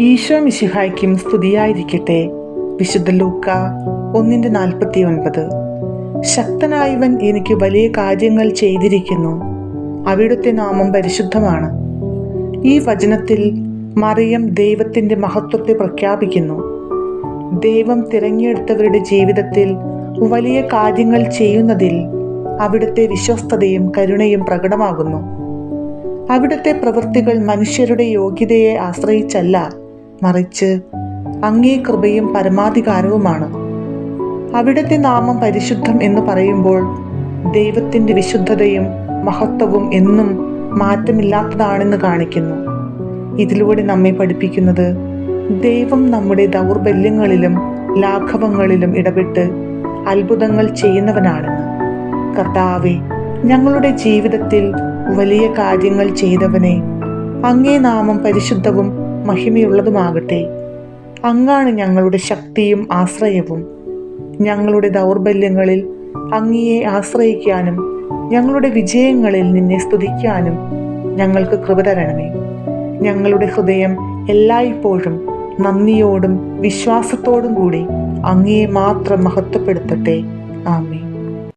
ഈശോ മിശിഹായ്ക്കും സ്തുതിയായിരിക്കട്ടെ. വിശുദ്ധ ലൂക്ക ഒന്നിന്റെ നാൽപ്പത്തി ഒൻപത് ശക്തനായവൻ എനിക്ക് വലിയ കാര്യങ്ങൾ ചെയ്തിരിക്കുന്നു. അവിടുത്തെ നാമം പരിശുദ്ധമാണ്. ഈ വചനത്തിൽ മറിയം ദൈവത്തിന്റെ മഹത്വത്തെ പ്രഖ്യാപിക്കുന്നു. ദൈവം തിരഞ്ഞെടുത്തവരുടെ ജീവിതത്തിൽ വലിയ കാര്യങ്ങൾ ചെയ്യുന്നതിൽ അവിടുത്തെ വിശ്വസ്തതയും കരുണയും പ്രകടമാകുന്നു. അവിടുത്തെ പ്രവൃത്തികൾ മനുഷ്യരുടെ യോഗ്യതയെ ആശ്രയിച്ചല്ല മറിച്ച് അങ്ങേ കൃപയും പരമാധികാരവുമാണ്. അവിടുത്തെ നാമം പരിശുദ്ധം എന്ന് പറയുമ്പോൾ ദൈവത്തിന്റെ വിശുദ്ധതയും മഹത്വവും എന്നും മാറ്റമില്ലാത്തതാണെന്ന് കാണിക്കുന്നു. ഇതിലൂടെ നമ്മെ പഠിപ്പിക്കുന്നത് ദൈവം നമ്മുടെ ദൗർബല്യങ്ങളിലും ലാഘവങ്ങളിലും ഇടപെട്ട് അത്ഭുതങ്ങൾ ചെയ്യുന്നവനാണെന്ന്. കർത്താവെ ഞങ്ങളുടെ ജീവിതത്തിൽ വലിയ കാര്യങ്ങൾ ചെയ്തവനെ അങ്ങേ നാമം പരിശുദ്ധവും മഹിമയുള്ളതുമാകട്ടെ. അങ്ങാണ് ഞങ്ങളുടെ ശക്തിയും ആശ്രയവും. ഞങ്ങളുടെ ദൗർബല്യങ്ങളിൽ അങ്ങയെ ആശ്രയിക്കാനും ഞങ്ങളുടെ വിജയങ്ങളിൽ നിന്നെ സ്തുതിക്കാനും ഞങ്ങൾക്ക് കൃപ തരണമേ. ഞങ്ങളുടെ ഹൃദയം എല്ലായ്പ്പോഴും നന്ദിയോടും വിശ്വാസത്തോടും കൂടി അങ്ങയെ മാത്രം മഹത്വപ്പെടുത്തട്ടെ. ആമേ